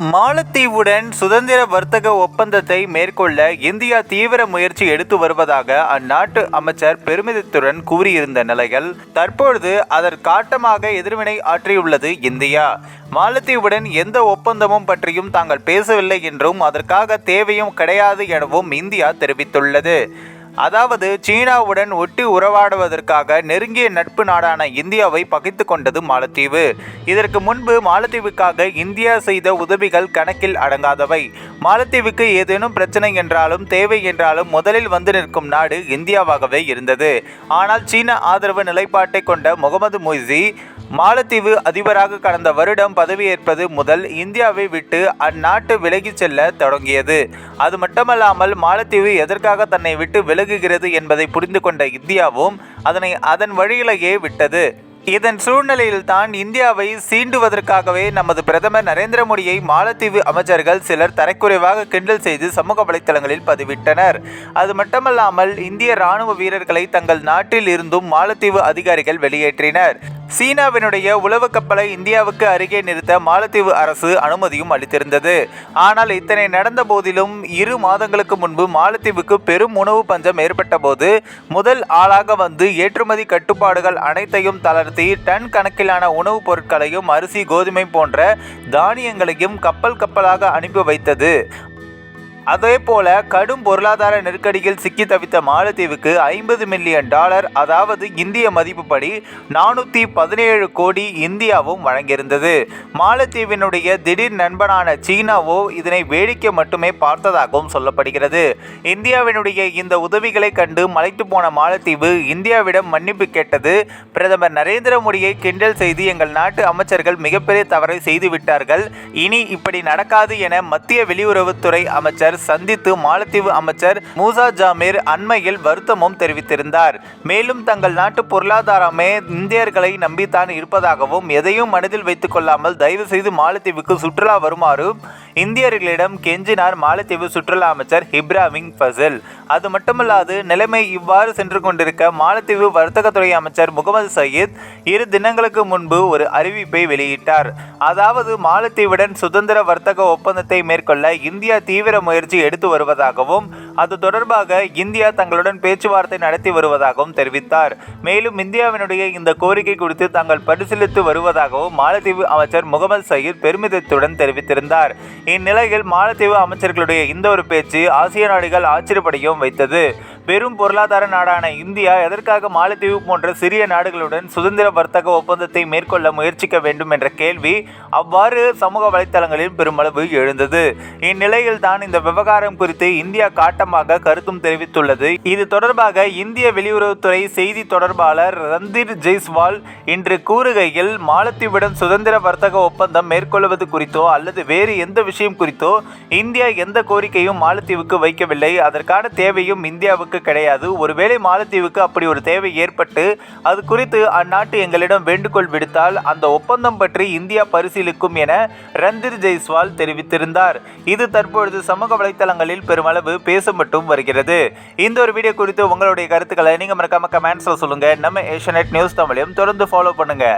மாலத்தீவுடன் சுதந்திர வர்த்தக ஒப்பந்தத்தை மேற்கொள்ள இந்தியா தீவிர முயற்சி எடுத்து வருவதாக அந்நாட்டு அமைச்சர் பெருமிதத்துடன் கூறியிருந்த நிலையில் தற்பொழுது அதற்காட்டமாக எதிர்வினை ஆற்றியுள்ளது இந்தியா. மாலத்தீவுடன் எந்த ஒப்பந்தமும் பற்றியும் தாங்கள் பேசவில்லை என்றும் அதற்காக தேவையும் கிடையாது எனவும் இந்தியா தெரிவித்துள்ளது. அதாவது சீனாவுடன் ஒட்டி உறவாடுவதற்காக நெருங்கிய நட்பு நாடான இந்தியாவை பகைத்து கொண்டது மாலத்தீவு. இதற்கு முன்பு மாலத்தீவுக்காக இந்தியா செய்த உதவிகள் கணக்கில் அடங்காதவை. மாலத்தீவுக்கு ஏதேனும் பிரச்சனை என்றாலும் தேவை என்றாலும் முதலில் வந்து நிற்கும் நாடு இந்தியாவாகவே இருந்தது. ஆனால் சீன ஆதரவு நிலைப்பாட்டை கொண்ட முகமது மொய்சி மாலத்தீவு அதிபராக கடந்த வருடம் பதவியேற்பது முதல் இந்தியாவை விட்டு அந்நாட்டு விலகிச் செல்ல தொடங்கியது. அது மட்டுமல்லாமல் மாலத்தீவு எதற்காக தன்னை விட்டு விலகுகிறது என்பதை புரிந்து கொண்ட இந்தியாவும் அதனை அதன் வழியிலேயே விட்டது. இதன் சூழ்நிலையில்தான் இந்தியாவை சீண்டுவதற்காகவே நமது பிரதமர் நரேந்திர மோடியை மாலத்தீவு அமைச்சர்கள் சிலர் தரைக்குறைவாக கிண்டல் செய்து சமூக வலைத்தளங்களில் பதிவிட்டனர். அது மட்டுமல்லாமல் இந்திய ராணுவ வீரர்களை தங்கள் நாட்டில் இருந்தும் மாலத்தீவு அதிகாரிகள் வெளியேற்றினர். சீனாவினுடைய உளவு கப்பலை இந்தியாவுக்கு அருகே நிறுத்த மாலத்தீவு அரசு அனுமதியும் அளித்திருந்தது. ஆனால் இத்தனை நடந்த போதிலும் இரு மாதங்களுக்கு முன்பு மாலத்தீவுக்கு பெரும் உணவு பஞ்சம் ஏற்பட்ட போது முதல் ஆளாக வந்து ஏற்றுமதி கட்டுப்பாடுகள் அனைத்தையும் தளர்த்தி டன் கணக்கிலான உணவுப் பொருட்களையும் அரிசி கோதுமை போன்ற தானியங்களையும் கப்பல் கப்பலாக அனுப்பி வைத்தது. அதே போல கடும் பொருளாதார நெருக்கடியில் சிக்கி தவித்த மாலத்தீவுக்கு ஐம்பது மில்லியன் டாலர் அதாவது இந்திய மதிப்புப்படி நானூற்றி பதினேழு கோடி இந்தியாவும் வழங்கியிருந்தது. மாலத்தீவினுடைய திடீர் நண்பனான சீனாவோ இதனை வேடிக்கை மட்டுமே பார்த்ததாகவும் சொல்லப்படுகிறது. இந்தியாவினுடைய இந்த உதவிகளை கண்டு மலைத்து போன மாலத்தீவு இந்தியாவிடம் மன்னிப்பு கேட்டது பிரதமர் நரேந்திர மோடியை கிண்டல் செய்து எங்கள் நாட்டு அமைச்சர்கள் மிகப்பெரிய தவறை செய்துவிட்டார்கள். இனி இப்படி நடக்காது என மத்திய வெளியுறவுத்துறை அமைச்சர் சந்தித்து மாலத்தீவு அமைச்சர் மூசா ஜாமீர் அண்மையில் வருத்தமும் தெரிவித்திருந்தார். மேலும் தங்கள் நாட்டு பொருளாதாரமே இந்தியர்களை நம்பித்தான் இருப்பதாகவும் எதையும் மனதில் வைத்துக் கொள்ளாமல் தயவு செய்து மாலத்தீவுக்கு சுற்றுலா வருமாறு இந்தியர்களிடம் கெஞ்சினார் மாலத்தீவு சுற்றுலா அமைச்சர் இப்ராஹிம் ஃபசில். அது மட்டுமல்லாது நிலைமை இவ்வாறு சென்று கொண்டிருக்க மாலத்தீவு வர்த்தகத்துறை அமைச்சர் முகமது சயீத் இரு தினங்களுக்கு முன்பு ஒரு அறிவிப்பை வெளியிட்டார். அதாவது மாலத்தீவுடன் சுதந்திர வர்த்தக ஒப்பந்தத்தை மேற்கொள்ள இந்தியா தீவிர முயற்சி எடுத்து வருவதாகவும் அது தொடர்பாக இந்தியா தங்களுடன் பேச்சுவார்த்தை நடத்தி வருவதாகவும் தெரிவித்தார். மேலும் இந்தியாவினுடைய இந்த கோரிக்கை குறித்து தாங்கள் பரிசீலித்து வருவதாகவும் மாலத்தீவு அமைச்சர் முகமது சயீத் பெருமிதத்துடன் தெரிவித்திருந்தார். இந்நிலையில் மாலத்தீவு அமைச்சர்களுடைய இந்த ஒரு பேச்சு ஆசிய நாடுகள் ஆச்சரியப்படையும் வைத்தது. பெரும் பொருளாதார நாடான இந்தியா எதற்காக மாலத்தீவு போன்ற சிறிய நாடுகளுடன் சுதந்திர வர்த்தக ஒப்பந்தத்தை மேற்கொள்ள முயற்சிக்க வேண்டும் என்ற கேள்வி அவ்வாறு சமூக வலைத்தளங்களில் பெருமளவு எழுந்தது. இந்நிலையில் தான் இந்த விவகாரம் குறித்து இந்தியா காட்டமாக கருத்தும் தெரிவித்துள்ளது. இது தொடர்பாக இந்திய வெளியுறவுத்துறை செய்தி தொடர்பாளர் ரந்தீர் ஜெய்ஸ்வால் இன்று கூறுகையில் மாலத்தீவுடன் சுதந்திர வர்த்தக ஒப்பந்தம் மேற்கொள்வது குறித்தோ அல்லது வேறு எந்த விஷயம் குறித்தோ இந்தியா எந்த கோரிக்கையும் மாலத்தீவுக்கு வைக்கவில்லை. அதற்கான தேவையும் இந்தியாவுக்கு கிடையாது. ஒருவேளை மாலத்தீவுக்கு அப்படி ஒரு தேவை ஏற்பட்டு அது குறித்து அந்நாட்டு எங்களிடம் வேண்டுகோள் விடுத்தால் அந்த ஒப்பந்தம் பற்றி இந்தியா பரிசீலிக்கும் என ரந்தீர் ஜெய்ஸ்வால் தெரிவித்திருந்தார். இது தற்பொழுது சமூக வலைத்தளங்களில் பெருமளவு பேசப்பட்டும் வருகிறது. இந்த ஒரு வீடியோ குறித்து உங்களுடைய கருத்துக்களை நீங்க மறக்காம கமெண்ட்ஸில் சொல்லுங்க. நம்ம ஏஷியநெட் நியூஸ் தமிழையும் தொடர்ந்து ஃபாலோ பண்ணுங்க.